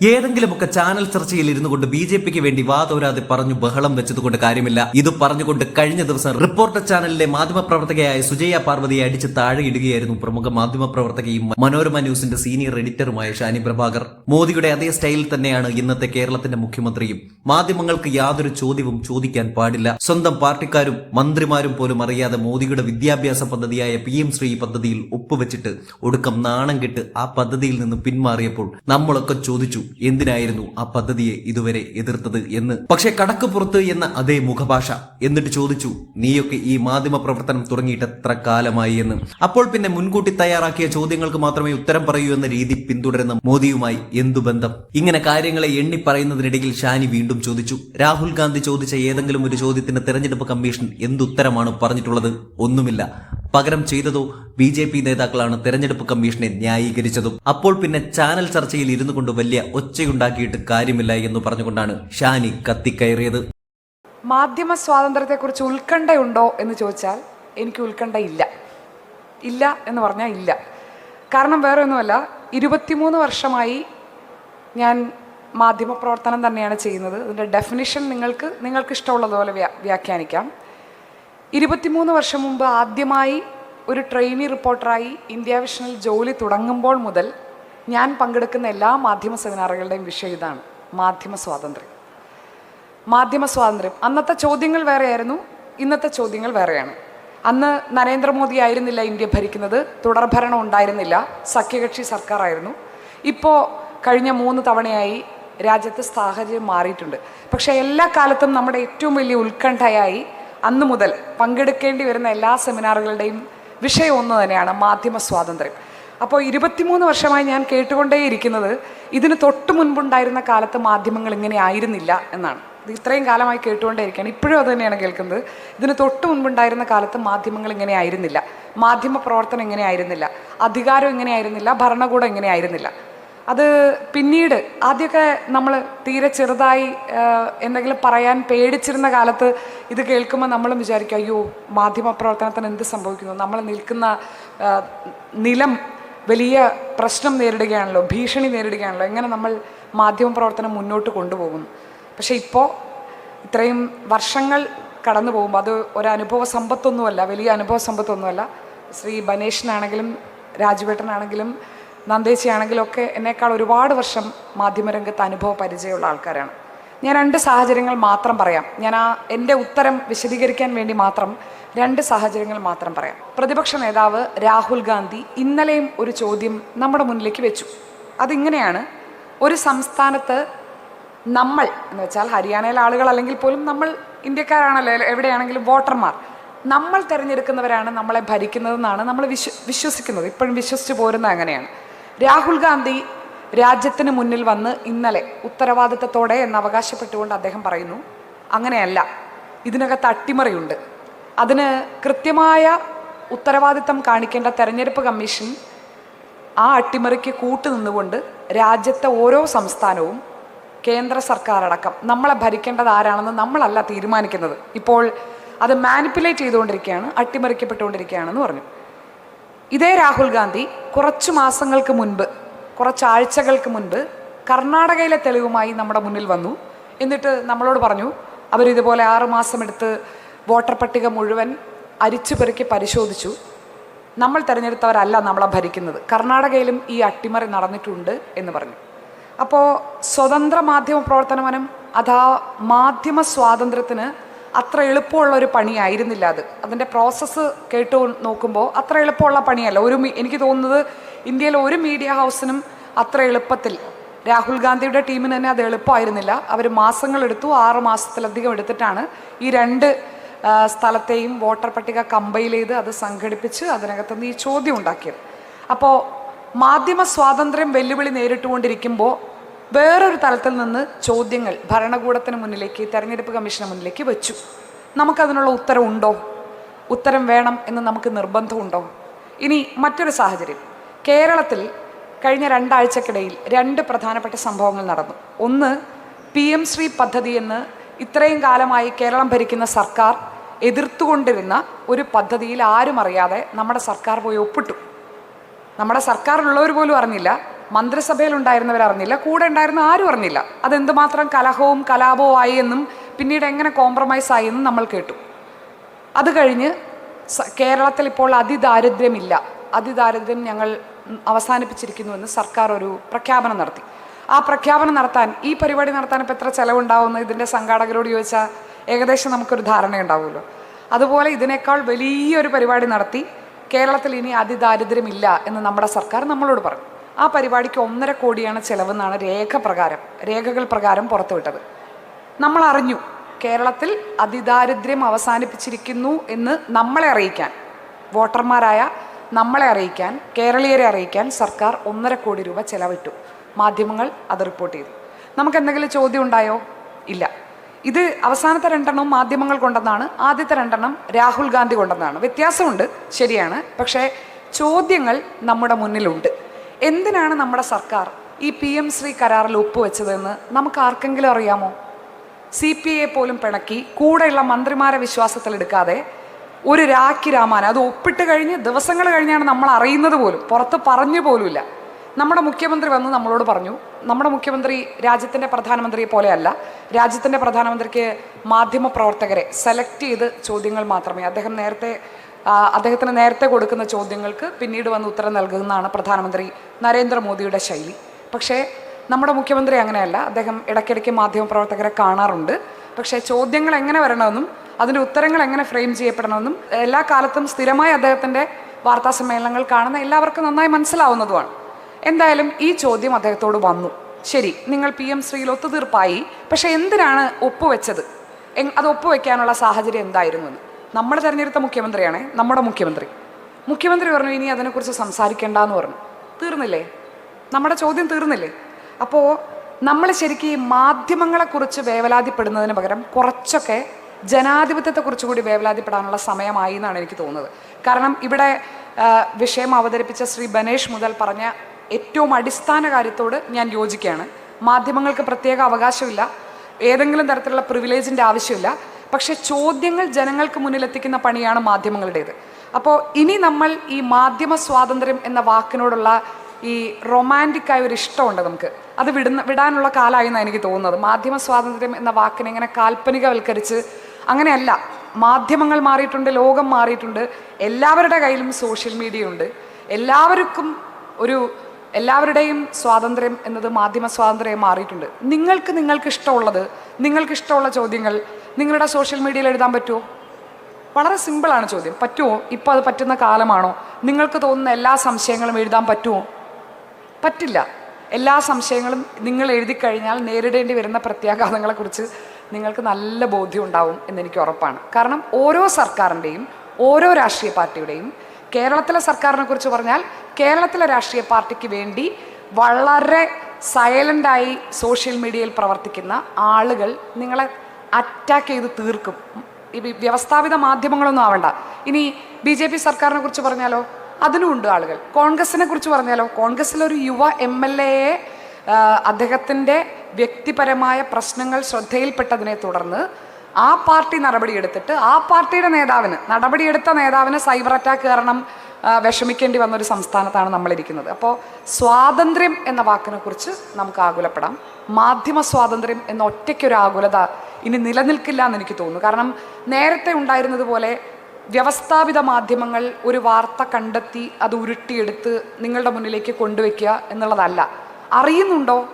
ഏതെങ്കിലുമൊക്കെ ചാനൽ ചർച്ചയിൽ ഇരുന്നു കൊണ്ട് ബി ജെ പിക്ക് വേണ്ടി വാതോരാതെ പറഞ്ഞു ബഹളം വെച്ചതുകൊണ്ട് കാര്യമില്ല. ഇത് പറഞ്ഞുകൊണ്ട് കഴിഞ്ഞ ദിവസം റിപ്പോർട്ടർ ചാനലിലെ മാധ്യമപ്രവർത്തകയായ സുജയ പാർവതിയെ അടിച്ച് താഴെയിടുകയായിരുന്നു പ്രമുഖ മാധ്യമപ്രവർത്തകയും മനോരമ ന്യൂസിന്റെ സീനിയർ എഡിറ്ററുമായ ഷാനി പ്രഭാകർ. മോദിയുടെ അതേ സ്റ്റൈലിൽ തന്നെയാണ് ഇന്നത്തെ കേരളത്തിന്റെ മുഖ്യമന്ത്രിയും. മാധ്യമങ്ങൾക്ക് യാതൊരു ചോദ്യവും ചോദിക്കാൻ പാടില്ല. സ്വന്തം പാർട്ടിക്കാരും മന്ത്രിമാരും പോലും അറിയാതെ മോദിയുടെ വിദ്യാഭ്യാസ പദ്ധതിയായ പി എം ശ്രീ പദ്ധതിയിൽ ഒപ്പുവെച്ചിട്ട് ഒടുക്കം നാണം കെട്ട് ആ പദ്ധതിയിൽ നിന്ന് പിന്മാറിയപ്പോൾ നമ്മളൊക്കെ ചോദിച്ചു എന്തിനായിരുന്നു ആ പദ്ധതിയെ ഇതുവരെ എതിർത്തത് എന്ന്? പക്ഷെ കടക്ക് പുറത്ത് എന്ന അതേ മുഖഭാഷ. എന്നിട്ട് ചോദിച്ചു നീയൊക്കെ ഈ മാധ്യമ പ്രവർത്തനം തുടങ്ങിയിട്ട് എത്ര കാലമായി എന്ന്? അപ്പോൾ പിന്നെ മുൻകൂട്ടി തയ്യാറാക്കിയ ചോദ്യങ്ങൾക്ക് മാത്രമേ ഉത്തരം പറയൂ എന്ന രീതി പിന്തുടരുന്ന മോദിയുമായി എന്തു ബന്ധം? ഇങ്ങനെ കാര്യങ്ങളെ എണ്ണി പറയുന്നതിനിടയിൽ ഷാനി വീണ്ടും ചോദിച്ചു രാഹുൽ ഗാന്ധി ചോദിച്ച ഏതെങ്കിലും ഒരു ചോദ്യത്തിന് തെരഞ്ഞെടുപ്പ് കമ്മീഷൻ എന്തുത്തരമാണ് പറഞ്ഞിട്ടുള്ളത്? ഒന്നുമില്ല. പകരം ചെയ്തതോ ബി ജെ പി നേതാക്കളാണ് തെരഞ്ഞെടുപ്പ് കമ്മീഷനെ ന്യായീകരിച്ചതും. അപ്പോൾ പിന്നെ ചാനൽ ചർച്ചയിൽ ഇരുന്നു കൊണ്ട് വലിയ ഒച്ചയുണ്ടാക്കിയിട്ട് കാര്യമില്ല എന്ന് പറഞ്ഞുകൊണ്ടാണ് ഷാനി കത്തിക്കയറിയത്. മാധ്യമ സ്വാതന്ത്ര്യത്തെക്കുറിച്ച് ഉത്കണ്ഠയുണ്ടോ എന്ന് ചോദിച്ചാൽ എനിക്ക് ഉത്കണ്ഠയില്ല ഇല്ല. ഇല്ല എന്ന് പറഞ്ഞാൽ ഇല്ല. കാരണം വേറെ ഒന്നുമല്ല ഇരുപത്തിമൂന്ന് വർഷമായി ഞാൻ മാധ്യമപ്രവർത്തനം തന്നെയാണ് ചെയ്യുന്നത്. അതിന്റെ ഡെഫിനിഷൻ നിങ്ങൾക്ക് നിങ്ങൾക്ക് ഇഷ്ടമുള്ളതുപോലെ വ്യാ വ്യാഖ്യാനിക്കാം. ഇരുപത്തിമൂന്ന് വർഷം മുമ്പ് ആദ്യമായി ഒരു ട്രെയിനി റിപ്പോർട്ടറായി ഇന്ത്യ വിഷനിൽ ജോലി തുടങ്ങുമ്പോൾ മുതൽ ഞാൻ പങ്കെടുക്കുന്ന എല്ലാ മാധ്യമ സെമിനാറുകളുടെയും വിഷയം ഇതാണ്. മാധ്യമ സ്വാതന്ത്ര്യം. മാധ്യമ സ്വാതന്ത്ര്യം. അന്നത്തെ ചോദ്യങ്ങൾ വേറെയായിരുന്നു ഇന്നത്തെ ചോദ്യങ്ങൾ വേറെയാണ്. അന്ന് നരേന്ദ്രമോദി ആയിരുന്നില്ല ഇന്ത്യ ഭരിക്കുന്നത് തുടർഭരണം ഉണ്ടായിരുന്നില്ല സഖ്യകക്ഷി സർക്കാരായിരുന്നു. ഇപ്പോൾ കഴിഞ്ഞ മൂന്ന് തവണയായി രാജ്യത്ത് സാഹചര്യം മാറിയിട്ടുണ്ട്. പക്ഷേ എല്ലാ കാലത്തും നമ്മുടെ ഏറ്റവും വലിയ ഉത്കണ്ഠയായി അന്ന് മുതൽ പങ്കെടുക്കേണ്ടി വരുന്ന എല്ലാ സെമിനാറുകളുടെയും വിഷയം ഒന്ന് തന്നെയാണ് മാധ്യമ സ്വാതന്ത്ര്യം. അപ്പോൾ ഇരുപത്തിമൂന്ന് വർഷമായി ഞാൻ കേട്ടുകൊണ്ടേയിരിക്കുന്നത് ഇതിന് തൊട്ട് മുൻപുണ്ടായിരുന്ന കാലത്ത് മാധ്യമങ്ങൾ ഇങ്ങനെ ആയിരുന്നില്ല എന്നാണ്. ഇത് ഇത്രയും കാലമായി കേട്ടുകൊണ്ടേയിരിക്കുകയാണ്. ഇപ്പോഴും അത് തന്നെയാണ് കേൾക്കുന്നത്. ഇതിന് തൊട്ട് മുൻപുണ്ടായിരുന്ന കാലത്ത് മാധ്യമങ്ങൾ ഇങ്ങനെ ആയിരുന്നില്ല. മാധ്യമ പ്രവർത്തനം ഇങ്ങനെ ആയിരുന്നില്ല. അധികാരം ഇങ്ങനെ ആയിരുന്നില്ല. ഭരണകൂടം ഇങ്ങനെ ആയിരുന്നില്ല. അത് പിന്നീട് ആദ്യമൊക്കെ നമ്മൾ തീരെ ചെറുതായി എന്തെങ്കിലും പറയാൻ പേടിച്ചിരുന്ന കാലത്ത് ഇത് കേൾക്കുമ്പോൾ നമ്മളും വിചാരിക്കും അയ്യോ മാധ്യമ പ്രവർത്തനത്തിന് എന്ത് സംഭവിക്കുന്നു? നമ്മൾ നിൽക്കുന്ന നിലം വലിയ പ്രശ്നം നേരിടുകയാണല്ലോ ഭീഷണി നേരിടുകയാണല്ലോ എങ്ങനെ നമ്മൾ മാധ്യമ പ്രവർത്തനം മുന്നോട്ട് കൊണ്ടുപോകുന്നു. പക്ഷേ ഇപ്പോൾ ഇത്രയും വർഷങ്ങൾ കടന്നു പോകുമ്പോൾ അത് ഒരനുഭവ സമ്പത്തൊന്നുമല്ല വലിയ അനുഭവ സമ്പത്തൊന്നുമല്ല. ശ്രീ ബനേഷിനാണെങ്കിലും രാജുവേട്ടനാണെങ്കിലും നന്ദേച്ചിയാണെങ്കിലും ഒക്കെ എന്നേക്കാൾ ഒരുപാട് വർഷം മാധ്യമരംഗത്ത് അനുഭവ പരിചയമുള്ള ആൾക്കാരാണ്. ഞാൻ രണ്ട് സാഹചര്യങ്ങൾ മാത്രം പറയാം. ഞാൻ ആ എന്റെ ഉത്തരം വിശദീകരിക്കാൻ വേണ്ടി മാത്രം രണ്ട് സാഹചര്യങ്ങൾ മാത്രം പറയാം. പ്രതിപക്ഷ നേതാവ് രാഹുൽ ഗാന്ധി ഇന്നലെയും ഒരു ചോദ്യം നമ്മുടെ മുന്നിലേക്ക് വെച്ചു. അതിങ്ങനെയാണ് ഒരു സംസ്ഥാനത്ത് നമ്മൾ എന്ന് വെച്ചാൽ ഹരിയാനയിലെ ആളുകൾ അല്ലെങ്കിൽ പോലും നമ്മൾ ഇന്ത്യക്കാരാണല്ലോ എവിടെയാണെങ്കിലും വോട്ടർമാർ നമ്മൾ തിരഞ്ഞെടുക്കുന്നവരാണ് നമ്മളെ ഭരിക്കുന്നതെന്നാണ് നമ്മൾ വിശ്വ വിശ്വസിക്കുന്നത്. ഇപ്പോഴും വിശ്വസിച്ച് പോരുന്നത് അങ്ങനെയാണ്. രാഹുൽ ഗാന്ധി രാജ്യത്തിന് മുന്നിൽ വന്ന് ഇന്നലെ ഉത്തരവാദിത്തത്തോടെ എന്ന് അവകാശപ്പെട്ടുകൊണ്ട് അദ്ദേഹം പറയുന്നു അങ്ങനെയല്ല ഇതിനകത്ത് അട്ടിമറിയുണ്ട്. അതിന് കൃത്യമായ ഉത്തരവാദിത്തം കാണിക്കേണ്ട തെരഞ്ഞെടുപ്പ് കമ്മീഷൻ ആ അട്ടിമറിക്ക് കൂട്ടുനിന്നുകൊണ്ട് രാജ്യത്തെ ഓരോ സംസ്ഥാനവും കേന്ദ്ര സർക്കാർ അടക്കം നമ്മളെ ഭരിക്കേണ്ടത് ആരാണെന്ന് നമ്മളല്ല തീരുമാനിക്കുന്നത്. ഇപ്പോൾ അത് മാനിപ്പുലേറ്റ് ചെയ്തുകൊണ്ടിരിക്കുകയാണ് അട്ടിമറിക്കപ്പെട്ടുകൊണ്ടിരിക്കുകയാണെന്ന് പറഞ്ഞു. ഇതേ രാഹുൽ ഗാന്ധി കുറച്ചു മാസങ്ങൾക്ക് മുൻപ് കുറച്ചാഴ്ചകൾക്ക് മുൻപ് കർണാടകയിലെ തെളിവുമായി നമ്മുടെ മുന്നിൽ വന്നു. എന്നിട്ട് നമ്മളോട് പറഞ്ഞു അവരിതുപോലെ ആറ് മാസം എടുത്ത് വോട്ടർ പട്ടിക മുഴുവൻ അരിച്ചു പെറുക്കി പരിശോധിച്ചു. നമ്മൾ തിരഞ്ഞെടുത്തവരല്ല നമ്മളെ ഭരിക്കുന്നത്. കർണാടകയിലും ഈ അട്ടിമറി നടന്നിട്ടുണ്ട് എന്ന് പറഞ്ഞു. അപ്പോൾ സ്വതന്ത്ര മാധ്യമ പ്രവർത്തനവനം അതാ മാധ്യമ സ്വാതന്ത്ര്യത്തിന് അത്ര എളുപ്പമുള്ള ഒരു പണിയായിരുന്നില്ല അത്. അതിന്റെ പ്രോസസ്സ് കേട്ടു നോക്കുമ്പോൾ അത്ര എളുപ്പമുള്ള പണിയല്ല. ഒരു എനിക്ക് തോന്നുന്നത് ഇന്ത്യയിലെ ഒരു മീഡിയ ഹൗസിനും അത്ര എളുപ്പത്തിൽ. രാഹുൽ ഗാന്ധിയുടെ ടീമിന് തന്നെ അത് എളുപ്പമായിരുന്നില്ല. അവർ മാസങ്ങളെടുത്തു ആറ് മാസത്തിലധികം എടുത്തിട്ടാണ് ഈ രണ്ട് സ്ഥലത്തെയും വോട്ടർ പട്ടിക കമ്പൈൽ ചെയ്ത് അത് സംഘടിപ്പിച്ച് അതിനകത്തുനിന്ന് ഈ ചോദ്യം ഉണ്ടാക്കിയത്. അപ്പോൾ മാധ്യമ സ്വാതന്ത്ര്യം വെല്ലുവിളി നേരിട്ടുകൊണ്ടിരിക്കുമ്പോൾ വേറൊരു തലത്തിൽ നിന്ന് ചോദ്യങ്ങൾ ഭരണകൂടത്തിന് മുന്നിലേക്ക് തെരഞ്ഞെടുപ്പ് കമ്മീഷന് മുന്നിലേക്ക് വെച്ചു. നമുക്കതിനുള്ള ഉത്തരവുണ്ടോ? ഉത്തരം വേണം എന്ന് നമുക്ക് നിർബന്ധമുണ്ടോ? ഇനി മറ്റൊരു സാഹചര്യം. കേരളത്തിൽ കഴിഞ്ഞ രണ്ടാഴ്ചക്കിടയിൽ രണ്ട് പ്രധാനപ്പെട്ട സംഭവങ്ങൾ നടന്നു. ഒന്ന് പി എം ശ്രീ പദ്ധതി എന്ന് ഇത്രയും കാലമായി കേരളം ഭരിക്കുന്ന സർക്കാർ എതിർത്തുകൊണ്ടിരുന്ന ഒരു പദ്ധതിയിൽ ആരും അറിയാതെ നമ്മുടെ സർക്കാർ പോയി ഒപ്പിട്ടു. നമ്മുടെ സർക്കാരിലുള്ളവർ പോലും അറിഞ്ഞില്ല മന്ത്രിസഭയിൽ ഉണ്ടായിരുന്നവർ അറിഞ്ഞില്ല കൂടെ ഉണ്ടായിരുന്ന ആരും അറിഞ്ഞില്ല. അതെന്തുമാത്രം കലഹവും കലാപവും ആയി എന്നും പിന്നീട് എങ്ങനെ കോംപ്രമൈസ് ആയി എന്നും നമ്മൾ കേട്ടു. അത് കഴിഞ്ഞ് കേരളത്തിൽ ഇപ്പോൾ അതിദാരിദ്ര്യമില്ല. അതിദാരിദ്ര്യം ഞങ്ങൾ അവസാനിപ്പിച്ചിരിക്കുന്നുവെന്ന് സർക്കാർ ഒരു പ്രഖ്യാപനം നടത്തി. ആ പ്രഖ്യാപനം നടത്താൻ ഈ പരിപാടി നടത്താൻ ഇപ്പോൾ എത്ര ചെലവുണ്ടാവുമെന്ന് ഇതിന്റെ സംഘാടകരോട് ചോദിച്ചാൽ ഏകദേശം നമുക്കൊരു ധാരണയുണ്ടാവുമല്ലോ. അതുപോലെ ഇതിനേക്കാൾ വലിയൊരു പരിപാടി നടത്തി കേരളത്തിൽ ഇനി അതിദാരിദ്ര്യമില്ല എന്ന് നമ്മുടെ സർക്കാർ നമ്മളോട് പറഞ്ഞു. ആ പരിപാടിക്ക് ഒന്നര കോടിയാണ് ചെലവെന്നാണ് രേഖ പ്രകാരം രേഖകൾ പ്രകാരം പുറത്തുവിട്ടത്. നമ്മൾ അറിഞ്ഞു കേരളത്തിൽ അതിദാരിദ്ര്യം അവസാനിപ്പിച്ചിരിക്കുന്നു എന്ന് നമ്മളെ അറിയിക്കാൻ വോട്ടർമാരായ നമ്മളെ അറിയിക്കാൻ കേരളീയരെ അറിയിക്കാൻ സർക്കാർ ഒന്നര കോടി രൂപ ചെലവിട്ടു. മാധ്യമങ്ങൾ അത് റിപ്പോർട്ട് ചെയ്തു. നമുക്ക് എന്തെങ്കിലും ചോദ്യം ഉണ്ടായോ? ഇല്ല. ഇത് അവസാനത്തെ രണ്ടെണ്ണം മാധ്യമങ്ങൾ കൊണ്ടെന്നാണ് ആദ്യത്തെ രണ്ടെണ്ണം രാഹുൽ ഗാന്ധി കൊണ്ടെന്നാണ്. വ്യത്യാസമുണ്ട് ശരിയാണ്. പക്ഷേ ചോദ്യങ്ങൾ നമ്മുടെ മുന്നിലുണ്ട്. എന്തിനാണ് നമ്മുടെ സർക്കാർ ഈ പി എം ശ്രീ കരാറിൽ ഒപ്പുവെച്ചതെന്ന് നമുക്ക് ആർക്കെങ്കിലും അറിയാമോ? സി പി ഐയെ പോലും പിണക്കി കൂടെയുള്ള മന്ത്രിമാരെ വിശ്വാസത്തിലെടുക്കാതെ ഒരു രാഖി രാമാൻ അത് ഒപ്പിട്ട് കഴിഞ്ഞ് ദിവസങ്ങൾ കഴിഞ്ഞാണ് നമ്മൾ അറിയുന്നത് പോലും പുറത്ത് പറഞ്ഞു പോലുമില്ല. നമ്മുടെ മുഖ്യമന്ത്രി വന്ന് നമ്മളോട് പറഞ്ഞു നമ്മുടെ മുഖ്യമന്ത്രി രാജ്യത്തിന്റെ പ്രധാനമന്ത്രിയെ പോലെയല്ല രാജ്യത്തിന്റെ പ്രധാനമന്ത്രിക്ക് മാധ്യമ പ്രവർത്തകരെ സെലക്ട് ചെയ്ത് ചോദ്യങ്ങൾ മാത്രമേ അദ്ദേഹം നേരത്തെ അദ്ദേഹത്തിന് നേരത്തെ കൊടുക്കുന്ന ചോദ്യങ്ങൾക്ക് പിന്നീട് വന്ന് ഉത്തരം നൽകുന്നതാണ് പ്രധാനമന്ത്രി നരേന്ദ്രമോദിയുടെ ശൈലി. പക്ഷേ നമ്മുടെ മുഖ്യമന്ത്രി അങ്ങനെയല്ല. അദ്ദേഹം ഇടയ്ക്കിടയ്ക്ക് മാധ്യമപ്രവർത്തകരെ കാണാറുണ്ട്. പക്ഷേ ചോദ്യങ്ങൾ എങ്ങനെ വരണമെന്നും അതിന്റെ ഉത്തരങ്ങൾ എങ്ങനെ ഫ്രെയിം ചെയ്യപ്പെടണമെന്നും എല്ലാ കാലത്തും സ്ഥിരമായി അദ്ദേഹത്തിന്റെ വാർത്താ സമ്മേളനങ്ങൾ കാണുന്ന എല്ലാവർക്കും നന്നായി മനസ്സിലാവുന്നതുമാണ്. എന്തായാലും ഈ ചോദ്യം അദ്ദേഹത്തോട് വന്നു. ശരി നിങ്ങൾ പി എം ശ്രീയിൽ ഒത്തുതീർപ്പായി. പക്ഷേ എന്തിനാണ് ഒപ്പുവെച്ചത്? അത് ഒപ്പുവെക്കാനുള്ള സാഹചര്യം എന്തായിരുന്നു നമ്മൾ തിരഞ്ഞെടുത്ത മുഖ്യമന്ത്രിയാണേ നമ്മുടെ മുഖ്യമന്ത്രി. മുഖ്യമന്ത്രി പറഞ്ഞു ഇനി അതിനെക്കുറിച്ച് സംസാരിക്കേണ്ട എന്ന് പറഞ്ഞു. തീർന്നില്ലേ? നമ്മുടെ ചോദ്യം തീർന്നില്ലേ? അപ്പോൾ നമ്മൾ ശരിക്കും ഈ മാധ്യമങ്ങളെക്കുറിച്ച് വേവലാതിപ്പെടുന്നതിന് പകരം കുറച്ചൊക്കെ ജനാധിപത്യത്തെക്കുറിച്ച് കൂടി വേവലാതിപ്പെടാനുള്ള സമയമായി എന്നാണ് എനിക്ക് തോന്നുന്നത്. കാരണം ഇവിടെ വിഷയം അവതരിപ്പിച്ച ശ്രീ ബനേഷ് മുതൽ പറഞ്ഞ ഏറ്റവും അടിസ്ഥാന കാര്യത്തോട് ഞാൻ യോജിക്കുകയാണ്. മാധ്യമങ്ങൾക്ക് പ്രത്യേക അവകാശമില്ല. ഏതെങ്കിലും തരത്തിലുള്ള പ്രിവിലേജിന്റെ ആവശ്യമില്ല. പക്ഷെ ചോദ്യങ്ങൾ ജനങ്ങൾക്ക് മുന്നിൽ എത്തിക്കുന്ന പണിയാണ് മാധ്യമങ്ങളുടേത്. അപ്പോൾ ഇനി നമ്മൾ ഈ മാധ്യമ സ്വാതന്ത്ര്യം എന്ന വാക്കിനോടുള്ള ഈ റൊമാന്റിക് ആയ ഒരു ഇഷ്ടമുണ്ട് നമുക്ക്. അത് വിടുന്ന വിടാനുള്ള കാലമായി എന്നാണ് എനിക്ക് തോന്നുന്നത്. മാധ്യമ സ്വാതന്ത്ര്യം എന്ന വാക്കിനെ ഇങ്ങനെ കാൽപ്പനികവൽക്കരിച്ച് അങ്ങനെയല്ല. മാധ്യമങ്ങൾ മാറിയിട്ടുണ്ട് ലോകം മാറിയിട്ടുണ്ട്. എല്ലാവരുടെ കയ്യിലും സോഷ്യൽ മീഡിയ ഉണ്ട് എല്ലാവർക്കും ഒരു എല്ലാവരുടെയും സ്വാതന്ത്ര്യം എന്നത് മാധ്യമ സ്വാതന്ത്ര്യം മാറിയിട്ടുണ്ട്. നിങ്ങൾക്ക് നിങ്ങൾക്ക് ഇഷ്ടമുള്ളത് നിങ്ങൾക്ക് ഇഷ്ടമുള്ള ചോദ്യങ്ങൾ നിങ്ങളുടെ സോഷ്യൽ മീഡിയയിൽ എഴുതാൻ പറ്റുമോ വളരെ സിമ്പിളാണ് ചോദ്യം. പറ്റുമോ ഇപ്പോൾ അത് പറ്റുന്ന കാലമാണോ? നിങ്ങൾക്ക് തോന്നുന്ന എല്ലാ സംശയങ്ങളും എഴുതാൻ പറ്റുമോ പറ്റില്ല. എല്ലാ സംശയങ്ങളും നിങ്ങൾ എഴുതി കഴിഞ്ഞാൽ നേരിടേണ്ടി വരുന്ന പ്രത്യാഘാതങ്ങളെക്കുറിച്ച് നിങ്ങൾക്ക് നല്ല ബോധ്യം ഉണ്ടാവും എന്നെനിക്ക് ഉറപ്പാണ്. കാരണം ഓരോ സർക്കാരിന്റെയും ഓരോ രാഷ്ട്രീയ പാർട്ടിയുടെയും കേരളത്തിലെ സർക്കാരിനെ കുറിച്ച് പറഞ്ഞാൽ കേരളത്തിലെ രാഷ്ട്രീയ പാർട്ടിക്ക് വേണ്ടി വളരെ സൈലന്റായി സോഷ്യൽ മീഡിയയിൽ പ്രവർത്തിക്കുന്ന ആളുകൾ നിങ്ങളെ അറ്റാക്ക് ചെയ്ത് തീർക്കും. ഈ വ്യവസ്ഥാപിത മാധ്യമങ്ങളൊന്നും ആവണ്ട. ഇനി ബി ജെ പി സർക്കാരിനെ കുറിച്ച് പറഞ്ഞാലോ? അതിനും ഉണ്ട് ആളുകൾ. കോൺഗ്രസിനെ കുറിച്ച് പറഞ്ഞാലോ? കോൺഗ്രസിലൊരു യുവ എം എൽ എയെ അദ്ദേഹത്തിന്റെ വ്യക്തിപരമായ പ്രശ്നങ്ങൾ ശ്രദ്ധയിൽപ്പെട്ടതിനെ തുടർന്ന് ആ പാർട്ടി നടപടിയെടുത്തിട്ട് ആ പാർട്ടിയുടെ നേതാവിന് നടപടിയെടുത്ത നേതാവിന് സൈബർ അറ്റാക്ക് കാരണം വിഷമിക്കേണ്ടി വന്ന ഒരു സംസ്ഥാനത്താണ് നമ്മളിരിക്കുന്നത്. അപ്പോൾ സ്വാതന്ത്ര്യം എന്ന വാക്കിനെ കുറിച്ച് നമുക്ക് ആകുലപ്പെടാം. മാധ്യമ സ്വാതന്ത്ര്യം എന്ന ഒറ്റയ്ക്കൊരു ആകുലത ഇനി നിലനിൽക്കില്ല എന്ന് എനിക്ക് തോന്നുന്നു. കാരണം നേരത്തെ ഉണ്ടായിരുന്നതുപോലെ വ്യവസ്ഥാപിത മാധ്യമങ്ങൾ ഒരു വാർത്ത കണ്ടെത്തി അത് ഉരുട്ടിയെടുത്ത് നിങ്ങളുടെ മുന്നിലേക്ക് കൊണ്ടുവയ്ക്കുക എന്നുള്ളതല്ല. അറിയുന്നുണ്ടോ?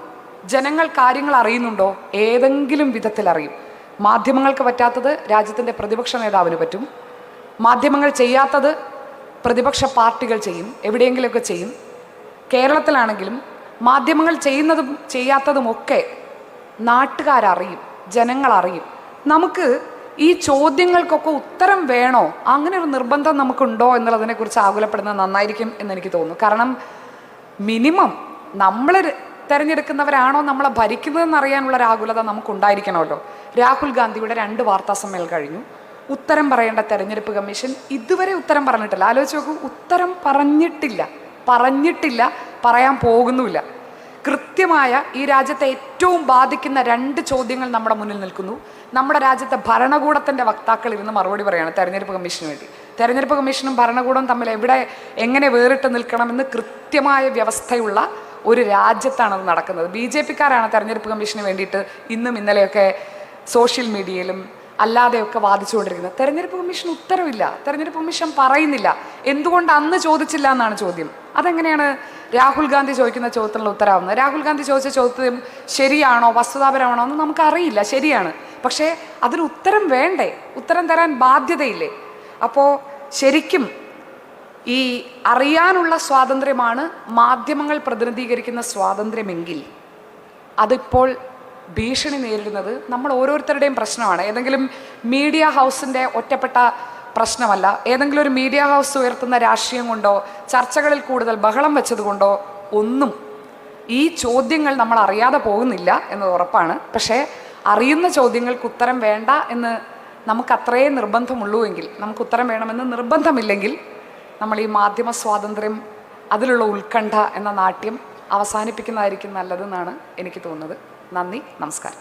ജനങ്ങൾ കാര്യങ്ങൾ അറിയുന്നുണ്ടോ? ഏതെങ്കിലും വിധത്തിൽ അറിയും. മാധ്യമങ്ങൾക്ക് പറ്റാത്തത് രാജ്യത്തിന്റെ പ്രതിപക്ഷ നേതാവിന് പറ്റും. മാധ്യമങ്ങൾ ചെയ്യാത്തത് പ്രതിപക്ഷ പാർട്ടികൾ ചെയ്യും. എവിടെയെങ്കിലുമൊക്കെ ചെയ്യും. കേരളത്തിലാണെങ്കിലും മാധ്യമങ്ങൾ ചെയ്യുന്നതും ചെയ്യാത്തതുമൊക്കെ നാട്ടുകാരറിയും. ജനങ്ങൾ അറിയും നമുക്ക് ഈ ചോദ്യങ്ങൾക്കൊക്കെ ഉത്തരം വേണോ? അങ്ങനെ ഒരു നിർബന്ധം നമുക്കുണ്ടോ എന്നുള്ളതിനെക്കുറിച്ച് ആകുലപ്പെടുന്നത് നന്നായിരിക്കും എന്ന് എനിക്ക് തോന്നുന്നു. കാരണം മിനിമം നമ്മൾ തിരഞ്ഞെടുക്കുന്നവരാണോ നമ്മളെ ഭരിക്കുന്നതെന്ന് അറിയാനുള്ള ഒരു ആകുലത നമുക്കുണ്ടായിരിക്കണമല്ലോ. രാഹുൽ ഗാന്ധിയുടെ രണ്ട് വാർത്താ സമ്മേളനം കഴിഞ്ഞു. ഉത്തരം പറയേണ്ട തെരഞ്ഞെടുപ്പ് കമ്മീഷൻ ഇതുവരെ ഉത്തരം പറഞ്ഞിട്ടില്ല. ആലോചിച്ച് നോക്കൂ ഉത്തരം പറഞ്ഞിട്ടില്ല. പറഞ്ഞിട്ടില്ല പറയാൻ പോകുന്നുമില്ല. കൃത്യമായ ഈ രാജ്യത്തെ ഏറ്റവും ബാധിക്കുന്ന രണ്ട് ചോദ്യങ്ങൾ നമ്മുടെ മുന്നിൽ നിൽക്കുന്നു. നമ്മുടെ രാജ്യത്തെ ഭരണകൂടത്തിന്റെ വക്താക്കൾ ഇരുന്ന് മറുപടി പറയുകയാണ് തെരഞ്ഞെടുപ്പ് കമ്മീഷന് വേണ്ടി. തെരഞ്ഞെടുപ്പ് കമ്മീഷനും ഭരണകൂടവും തമ്മിൽ എവിടെ എങ്ങനെ വേറിട്ട് നിൽക്കണമെന്ന് കൃത്യമായ വ്യവസ്ഥയുള്ള ഒരു രാജ്യത്താണ് അത് നടക്കുന്നത്. ബി ജെ പിക്കാരാണ് തെരഞ്ഞെടുപ്പ് കമ്മീഷന് വേണ്ടിയിട്ട് ഇന്നും ഇന്നലെയൊക്കെ സോഷ്യൽ മീഡിയയിലും അല്ലാതെയൊക്കെ വാദിച്ചുകൊണ്ടിരിക്കുന്നത്. തെരഞ്ഞെടുപ്പ് കമ്മീഷൻ ഉത്തരവില്ല. തെരഞ്ഞെടുപ്പ് കമ്മീഷൻ പറയുന്നില്ല. എന്തുകൊണ്ട് അന്ന് ചോദിച്ചില്ല എന്നാണ് ചോദ്യം. അതെങ്ങനെയാണ് രാഹുൽ ഗാന്ധി ചോദിക്കുന്ന ചോദ്യത്തിനുള്ള ഉത്തരവാകുന്നത് രാഹുൽ ഗാന്ധി ചോദിച്ച ചോദ്യം ശരിയാണോ വസ്തുതാപരമാണോ എന്ന് നമുക്കറിയില്ല ശരിയാണ്. പക്ഷേ അതിന് ഉത്തരം വേണ്ടേ? ഉത്തരം തരാൻ ബാധ്യതയില്ലേ? അപ്പോൾ ശരിക്കും ഈ അറിയാനുള്ള സ്വാതന്ത്ര്യമാണ് മാധ്യമങ്ങൾ പ്രതിനിധീകരിക്കുന്ന സ്വാതന്ത്ര്യമെങ്കിൽ അതിപ്പോൾ ഭീഷണി നേരിടുന്നത് നമ്മൾ ഓരോരുത്തരുടെയും പ്രശ്നമാണ്. ഏതെങ്കിലും മീഡിയ ഹൗസിന്റെ ഒറ്റപ്പെട്ട പ്രശ്നമല്ല. ഏതെങ്കിലും ഒരു മീഡിയ ഹൗസ് ഉയർത്തുന്ന രാഷ്ട്രീയം കൊണ്ടോ ചർച്ചകളിൽ കൂടുതൽ ബഹളം വെച്ചതുകൊണ്ടോ ഒന്നും ഈ ചോദ്യങ്ങൾ നമ്മൾ അറിയാതെ പോകുന്നില്ല എന്നത് ഉറപ്പാണ്. പക്ഷേ അറിയുന്ന ചോദ്യങ്ങൾക്ക് ഉത്തരം വേണ്ട എന്ന് നമുക്ക് അത്രയേ നിർബന്ധമുള്ളൂ എങ്കിൽ നമുക്ക് ഉത്തരം വേണമെന്ന് നിർബന്ധമില്ലെങ്കിൽ നമ്മൾ ഈ മാധ്യമ സ്വാതന്ത്ര്യം അതിലുള്ള ഉത്കണ്ഠ എന്ന നാട്യം അവസാനിപ്പിക്കുന്നതായിരിക്കും നല്ലതെന്നാണ് എനിക്ക് തോന്നുന്നത്. നന്ദി നമസ്കാരം.